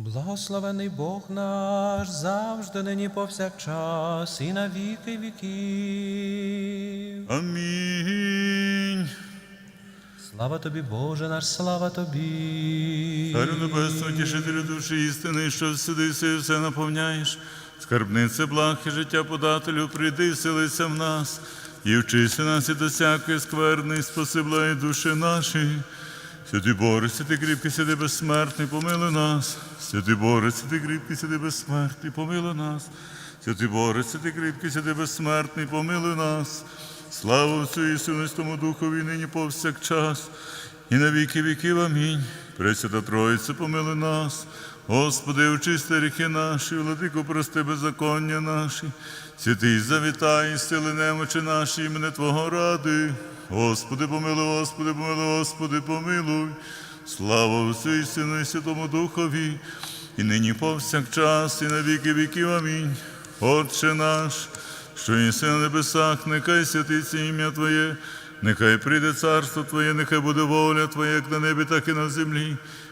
Благословений Бог наш завжди нині повсякчас і на віки віків. Амінь. Слава тобі, Боже наш, слава тобі. Царю небесного, тішителю душі істини, що всюди все, все наповняєш. Скарбнице благ і життя подателю, прийди і вселися в нас, і вчися нас і до всякої скверни, і спаси благі душі наші. Святий Боже, святий кріпкий, святий безсмертний, помили нас. Святий Боже, святий кріпкий, сиди безсмертний, помили нас. Святий Боже, святий кріпкий, святий безсмертний, помили нас. Слава Отцю і Сину, Духові, нині повсякчас, і на віки віків. Амінь. Пресвята Троїця, помили нас. Господи, очисти гріхи наші, владико, прости беззаконня наші. Святий завітай, сили немочі наші, імени Твого ради. Господи, помилуй, Господи, помилуй, Господи, помилуй. Слава Отцю Сину, і Святому Духові, і нині повсякчас, і на віки віків. Амінь. Отче наш, що єси на небесах, нехай святиться ім'я Твоє, нехай прийде царство Твоє, нехай буде воля Твоя, як на небі, так і на землі.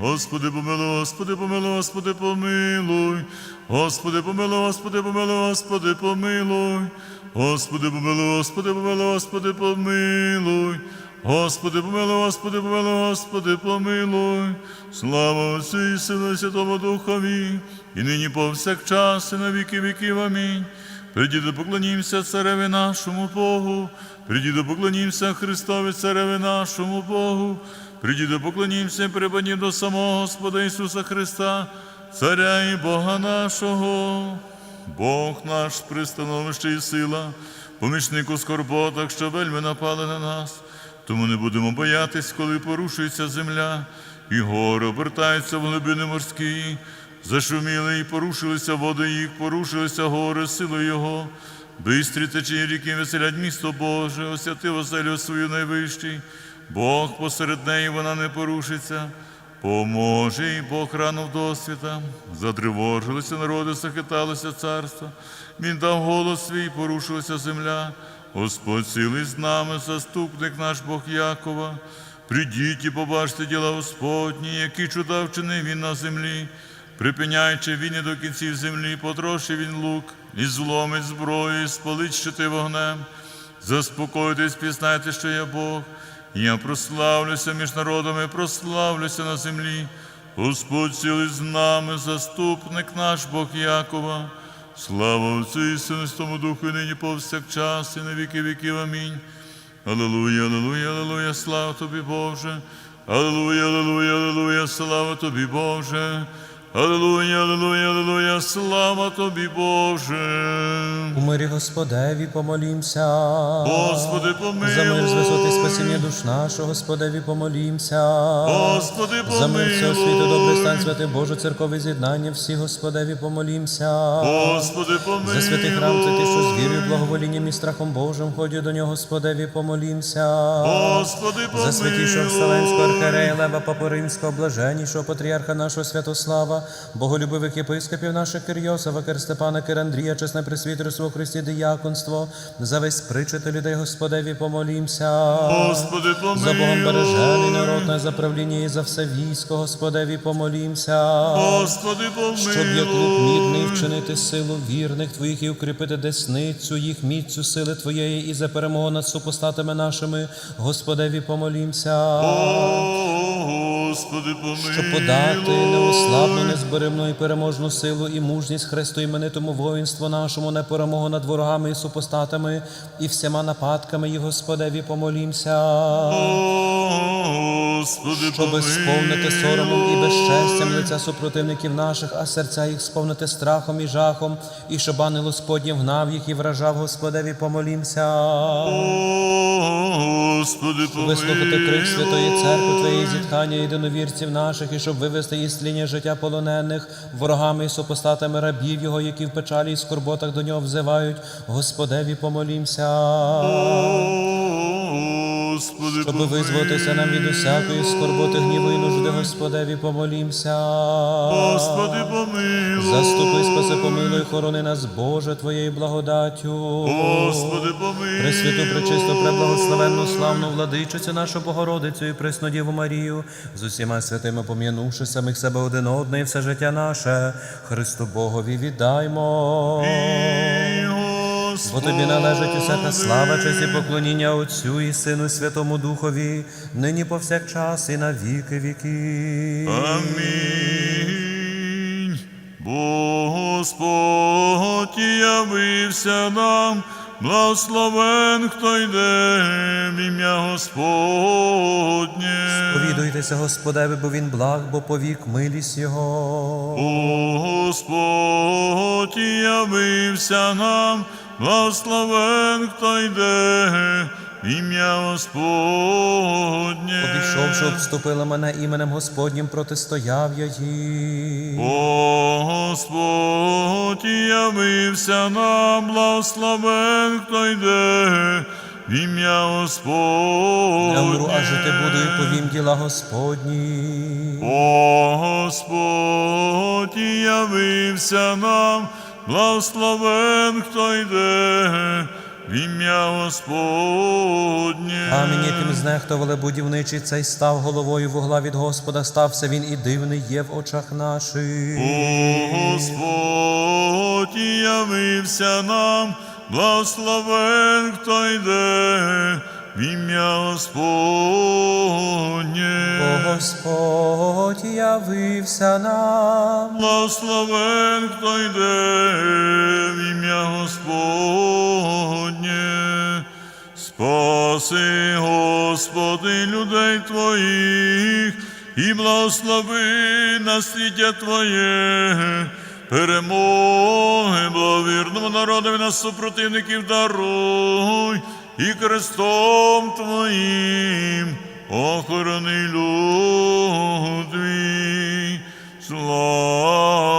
Господи, помилуй, Господи, помилуй, Господи, помилуй. Господи, помилуй, Господи, помилуй, Господи, помилуй. Господи, помилуй, Господи, помилуй, Господи, помилуй. Господи, помилуй, Господи, помилуй, Господи, помилуй. Слава Отцю і Сину, Святому Духові, і нині повсякчас, і на віки віків. Амінь. Прийдіть, поклонімося цареві нашому Богу. Прийдіть, поклонімося Христові цареві нашому Богу. Прийдіть, поклонімося і припадні до самого Господа Ісуса Христа, Царя і Бога нашого. Бог наш пристановище і сила, помічник у скорботах, що вельми напали на нас. Тому не будемо боятись, коли порушується земля, і гори обертаються в глибини морські. Зашуміли і порушилися води їх, порушилися гори силою Його. Бистрі течії ріки веселять місто Боже, освятив оселю свою найвищий. Бог посеред неї вона не порушиться. Поможе і Бог рано в досвіта. Затривожилися народи, захиталося царство. Він дав голос свій, порушилася земля. Господь цілий з нами, заступник наш Бог Якова. Придіть і побачте діла Господні, які чуда вчинив він на землі. Припиняючи він і до кінців землі, потрошив він лук, і зломить зброю, і спалить щити вогнем. Заспокойтесь, пізнайте, що я Бог. Я прославлюся між народами, прославлюся на землі. Господь цілий з нами, заступник наш Бог Якова. Слава Отцю і Святому Духу, і нині повсякчас, і на віки віків. Амінь. Аллилуйя, аллилуйя, аллилуйя, слава тобі, Боже. Аллилуйя, аллилуйя, аллилуйя, слава тобі, Боже. Аллилуйя, аллилуйя, аллилуйя, слава тобі, Боже. У мирі Господеві помолімся. Господи, помилуй. За мир з висоти спасіння душ нашого, Господеві помолімся. Господи, За мир всього світу, добрий стан, святе Боже, церкові з'єднання, всі Господеві помолімся. Господи, помилуй. За святий храм, це ти, що з вірою, благоволінням і страхом Божим, ходять до нього, Господеві, помолімся. Господи, помилуй. За святішого Вселенського архиерея Лева Папу Римського, блаженнішого патріарха нашого Святослава, боголюбивих єпископів наших Кирйосова, Кир Степана, Кир чесне пресвітерство у Христі діяконство, за весь причити людей Господеві помолімся. Господи, помилуй. За Богом бережений народ, наш за правління і за все військо, Господеві помолімся. Господи, помилуй. Щоб як лук мідний вчинити силу вірних Твоїх і укріпити десницю їх міцю сили Твоєї і за перемогу над супостатами нашими, Господеві помолімся. Господи, помилуй. Щоб подати неослабну, незберемну і переможну силу і мужність Христу іменитому воїнству нашому, на перемогу над ворогами і супостатами і всіма нападками, і Господеві помолімся. Господи, Щоб помилуй. сповнити соромом і безчестям лиця супротивників наших, а серця їх сповнити страхом і жахом, і щоб ангел Господній вгнав їх і вражав Господеві, помолімся. Господи, помилуй. Вислухати крик Святої Церкви Твоєї зітхання єдиновірців наших, і щоб вивести із тління життя полонених, ворогами і супостатами рабів Його, які в печалі і скорботах до нього взивають, Господеві помолімся. Господи, Щоб визволитися нам від усякої скорботи, гніву і нужди, Господеві, помолімся. Господи, помилуй. Заступи, спаси, помилуй, хорони нас, Боже, Твоєю благодаттю. Господи, помилуй. Пресвяту, пречисту, преблагословенну, славну владичицю нашу Богородицю і пресну Діву Марію, з усіма святими пом'янувши самих себе один одне і все життя наше, Христу Богові віддаймо. Бо тобі належить усяка слава, честь і поклоніння Отцю і Сину, і Святому Духові, нині повсякчас і на віки віків. Амінь. Бо Господь явився нам, благословен, хто йде в ім'я Господнє. Повідуйтеся Господеві, бо він благ, бо повік милість Його. О Господь явився нам, благословен, хто йде в ім'я Господнє. Обійшовши, обступила мене іменем Господнім, протистояв я їй. О Господь явився нам, благословен, хто йде в ім'я Господнє. Не умру, а жити буду і повім діла Господні. О Господь явився нам, благословен, хто йде в ім'я Господнє. Камінь, яким знехтували будівничий, цей став головою вугла від Господа, стався він і дивний є в очах наших. О Господь явився нам, благословен, хто йде в ім'я Господнє. Бо Господь явився нам. Благословен, хто йде в ім'я Господнє. Спаси, Господи, людей Твоїх, і благослови насліддя Твоє, перемоги, благовірному народові на супротивників даруй, і крестом Твоїм охорони люд твій. Слава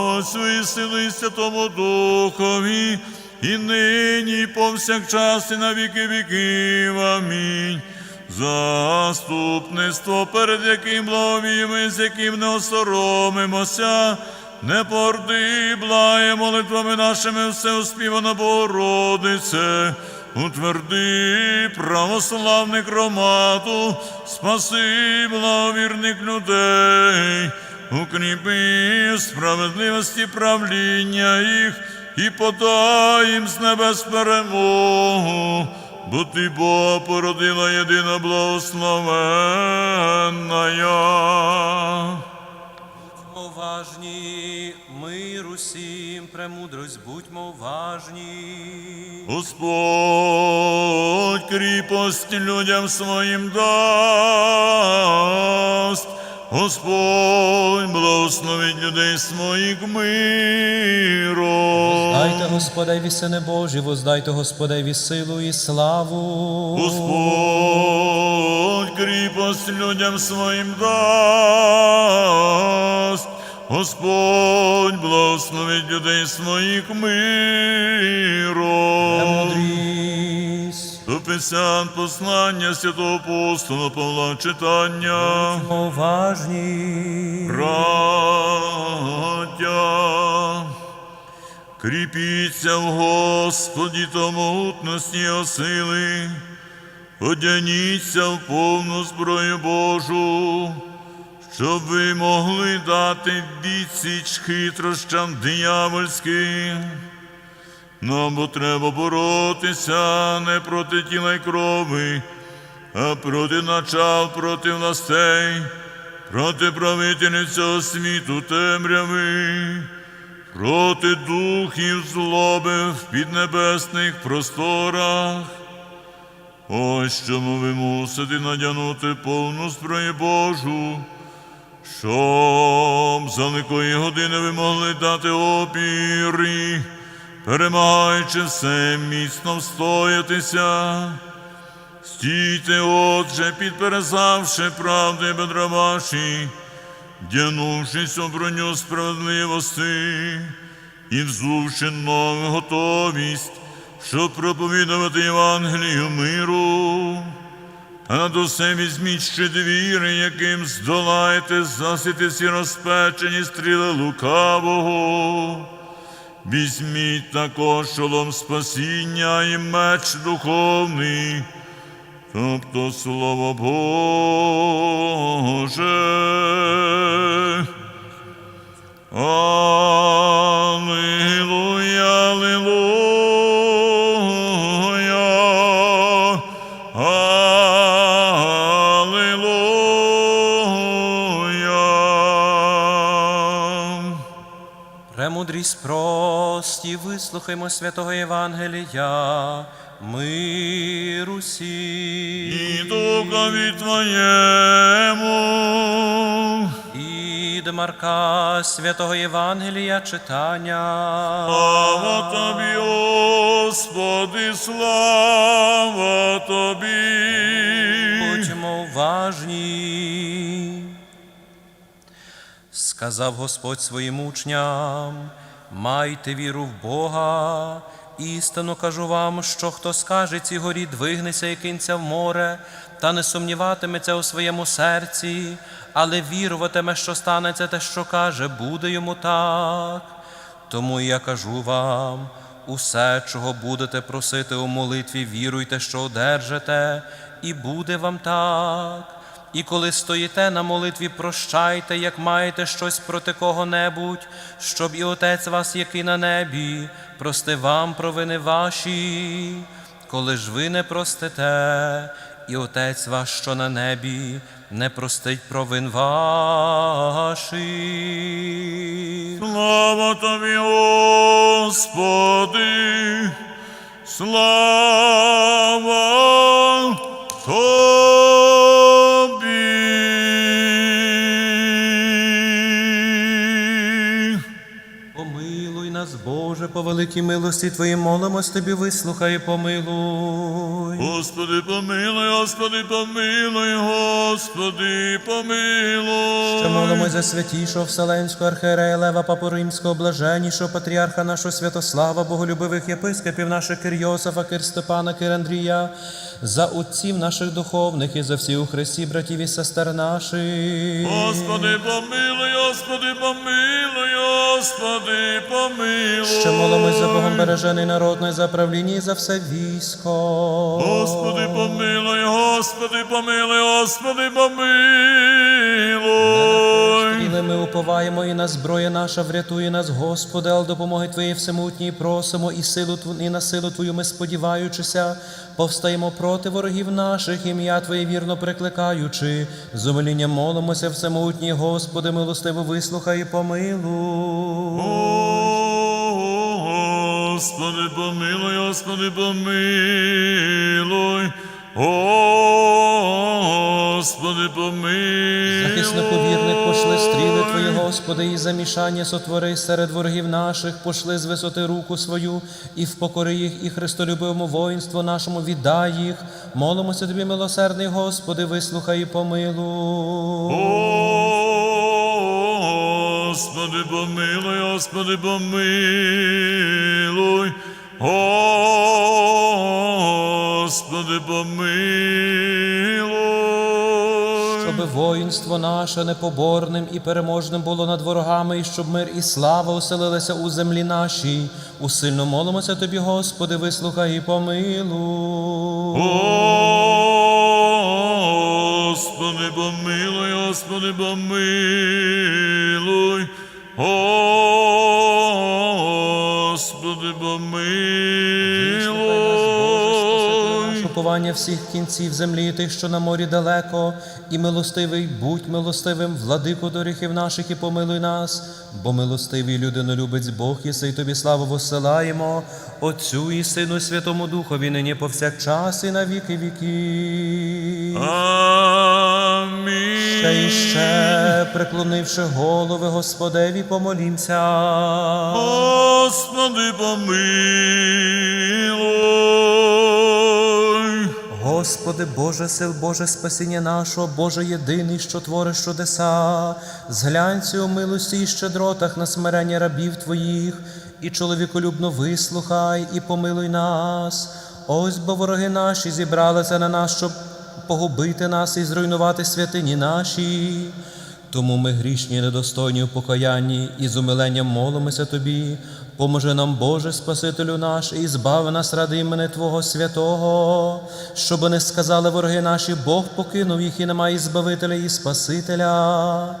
Отцю Сину і Святому Духові, і нині, і повсякчас, і на віки віків. Амінь. Заступництво, перед яким благовіємо, з яким не осоромимося, не порди, благає молитвами нашими все успівано Богородице, утверди православних громаду, спаси благовірних людей, укріпи справедливості правління їх і подай їм з небес перемогу. Бо ти Бога породила єдина благословенна. Уважні, мир усім, премудрость, будьмо уважні. Господь кріпость людям своїм дасть. Господь благословить людей своїх миром. Дайте Господеві, сини Божі, воздайте Господеві силу і славу. Господь кріпость людям своїм дасть. Господь благословить людей своїх миром. До Писань послання святого апостола Павла читання. Уважні. Браття, кріпіться в Господі та могутності його сили, одяніться в повну зброю Божу, щоб ви могли дати відсіч хитрощам диявольським. Нам бо треба боротися не проти тіла й крови, а проти начал, проти властей, проти правителів цього світу темряви, проти духів злоби в піднебесних просторах. Ось чому ви мусите надягнути повну зброю Божу, щоб за ликої години ви могли дати опірі, перемагаючи все, міцно встоятися. Стійте, отже, підперезавши правди бедра ваші, вдягнувшись у броню справедливості і взувши нову готовість, щоб проповідувати Євангелію миру. А над усім візьміть щит віри, яким здолаєте засіти всі розпечені стріли лукавого. Візьміть також шолом спасіння і меч духовний, тобто Слово Боже. Аллилуйя, Премудрість прості, вислухаймо святого Євангелія, миру всім. І духові Твоєму. І до Марка святого Євангелія читання. Слава Тобі, Господи, слава Тобі. Будьмо уважні. Сказав Господь своїм учням, майте віру в Бога. Істинно кажу вам, що хто скаже цій горі, двигнеся і кинься в море, та не сумніватиметься у своєму серці, але віруватиме, що станеться те, що каже, буде йому так. Тому я кажу вам, усе, чого будете просити у молитві, віруйте, що одержите, і буде вам так. І коли стоїте на молитві, прощайте, як маєте щось проти кого-небудь, щоб і Отець вас, який на небі, простив вам провини ваші. Коли ж ви не простите, і Отець ваш, що на небі, не простить провин ваших. Слава Тобі, Господи, слава великій милості Твоїй молимось Тобі, вислухай, і помилуй. Господи, помилуй, Господи, помилуй, Господи, помилуй. Ще молимось за святішого Вселенського архієрея Лева Папу Римського, блаженнішого патріарха нашого Святослава, боголюбивих єпископів наших Кир Йосифа, Кир Степана, Кир Андрія, за отців наших духовних і за всіх у Христі, братів і сестер наших. Господи, помилуй, Господи, помилуй, Господи, помилуй. Ще молимось за Богом бережений народний за правління і за все військо. Господи, помилуй, Господи, помилуй, Господи, помилуй. Стріли ми уповаємо, і на зброя наша врятує нас, Господи, але допомоги Твоєї всемутній просимо, і силу і на силу Твою ми сподіваючися, повстаємо проти ворогів наших, ім'я Твоє вірно прикликаючи, з умилінням молимося, всемутній, Господи, милостиво вислухай і помилуй. Господи, помилуй, Господи, помилуй. Господи, помилуй. Захиснику стріли Твої, Господи, і замішання сотвори серед ворогів наших, пошли з висоти руку свою, і впокори їх, і христолюбивому воїнству нашому віддай їх. Молимося Тобі, милосердний Господи, вислухай і помилуй. Господи, помилуй, Господи, помилуй. Господи, помилуй. Воїнство наше непоборним і переможним було над ворогами, і щоб мир і слава оселилися у землі нашій. Усильно молимося Тобі, Господи, вислухай і помилуй. Господи, помилуй, Господи, помилуй. Господи, помилуй. Шокування всіх кінців землі, тих, що на морі далеко, і милостивий, будь милостивим, владико доріхів наших, і помилуй нас, бо милостивий людинолюбець Бог, єси й тобі славу воссилаємо, Отцю і Сину, і Святому Духові, нині повсякчас і на віки віки. Амінь. Ще і ще, преклонивши голови Господеві, помолімся. Господи, помилуй. Господи, Боже сил, Боже спасіння нашого, Боже єдиний, що твориш чудеса, зглянься у милості і щедротах на смирення рабів Твоїх, і чоловіколюбно вислухай і помилуй нас. Ось бо вороги наші зібралися на нас, щоб погубити нас і зруйнувати святині наші. Тому ми грішні, недостойні у покаянні і з умиленням молимося Тобі. Поможи нам, Боже, Спасителю наш, і збави нас ради імени Твого святого, щоб не сказали вороги наші, Бог покинув їх і немає Збавителя і Спасителя.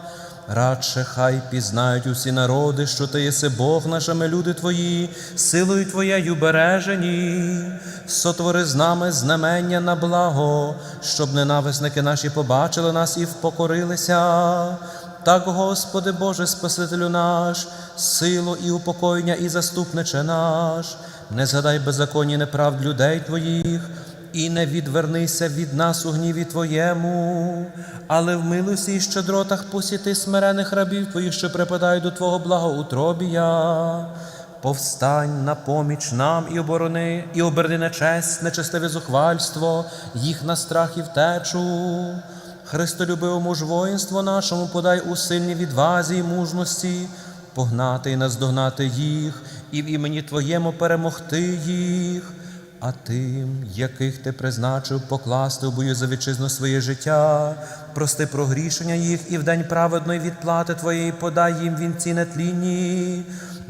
Радше хай пізнають усі народи, що ти єси Бог нашими люди Твої, силою Твоєю бережені, сотвори з нами знамення на благо, щоб ненависники наші побачили нас і впокорилися. Так, Господи Боже, Спасителю наш, силу і упокоєння, і заступниче наш, не згадай беззаконні неправд людей Твоїх, і не відвернися від нас у гніві Твоєму, але в милості і щедротах посіти смирених рабів Твоїх, що припадають до Твого благоутробія. Повстань на поміч нам і оборони, і оберни на честь, нечестиве зухвальство, їх на страх і втечу. Христолюбивому ж воїнство нашому подай у сильній відвазі і мужності, погнати і наздогнати їх, і в імені Твоєму перемогти їх. А тим, яких ти призначив покласти у бою за вітчизну своє життя, прости прогрішення їх і в день праведної відплати Твоєї подай їм вінці нетлінні,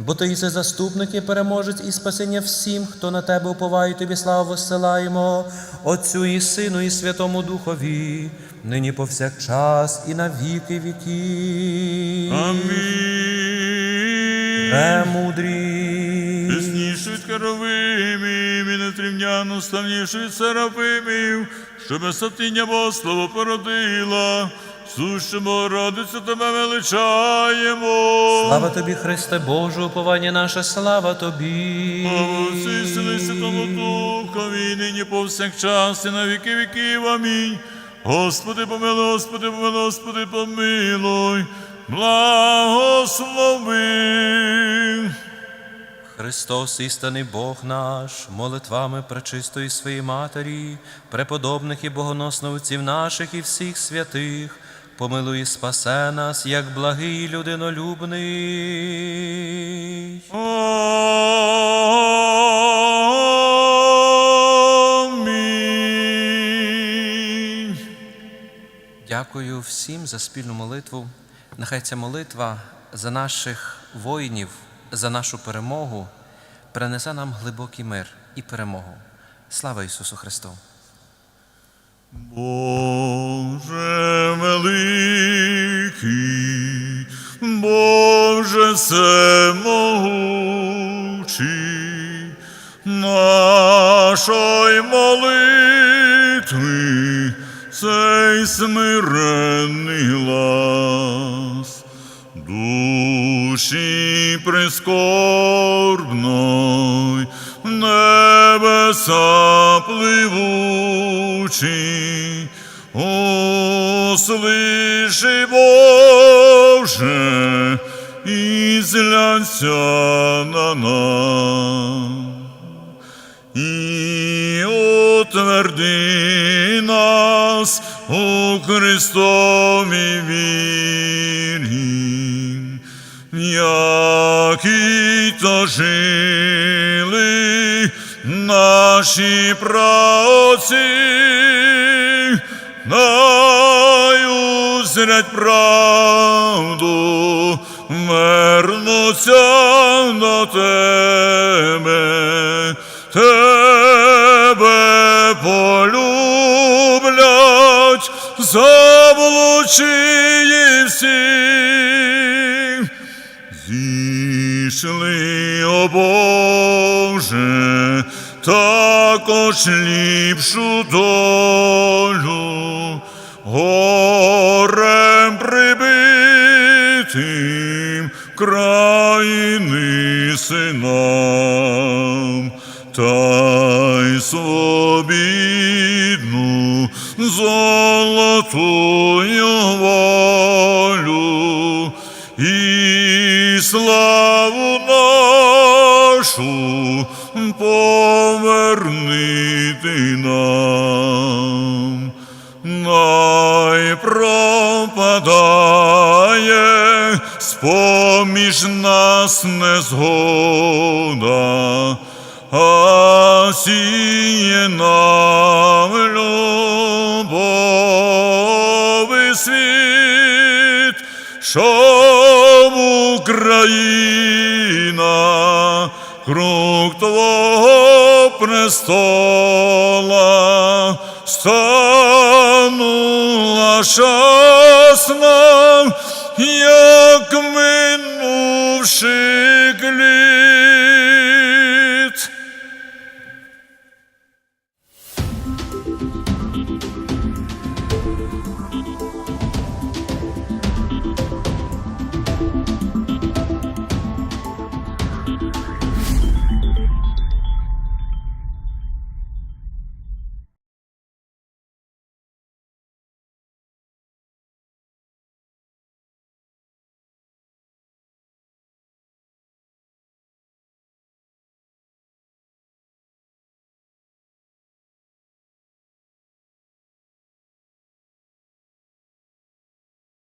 бо ти єси заступник і переможець і спасіння всім, хто на тебе уповає, тобі славу воссилаємо, Отцю і Сину, і Святому Духові, нині повсякчас і на віки віків. Амінь. Премудрі. Пізніше від керовимів і нетримняно ставніше від серафимів, щоб сотіння Богослова породила, сущому родицю тебе величаємо. Слава тобі, Христе Боже, уповання наше, слава тобі. І і Святому Духові, нині повсякчас і на віки віків. Амінь. Господи, помилуй, Господи, помилуй, Господи, помилуй, благослови. Христос, істинний Бог наш, молитвами пречистої своєї Матері, преподобних і богоносних отців наших і всіх святих, помилуй спасе нас, як благий людинолюбний. Амінь. Дякую всім за спільну молитву. Нехай ця молитва за наших воїнів, за нашу перемогу принесе нам глибокий мир і перемогу. Слава Ісусу Христу! Боже великий, Боже всемогучий, нашої молитви цей смиренний глас, душі прискорбной, в небеса пливучі, услиши, Боже, і злянься на нас. І утверди нас у Христові вірі, які то жили наші праотці, наю зрять правду, вернуться на тебе, тебе полюблять, заблучиї всі. Зійшли, о Боже, також ліпшу долю, горем прибитим країни синам, та й свобідну золотую волю і славу нашу повернити нам. поміж нас незгода, а сіє нам любови світ, щоб Україна круг Твого престола станула щасна як минувши.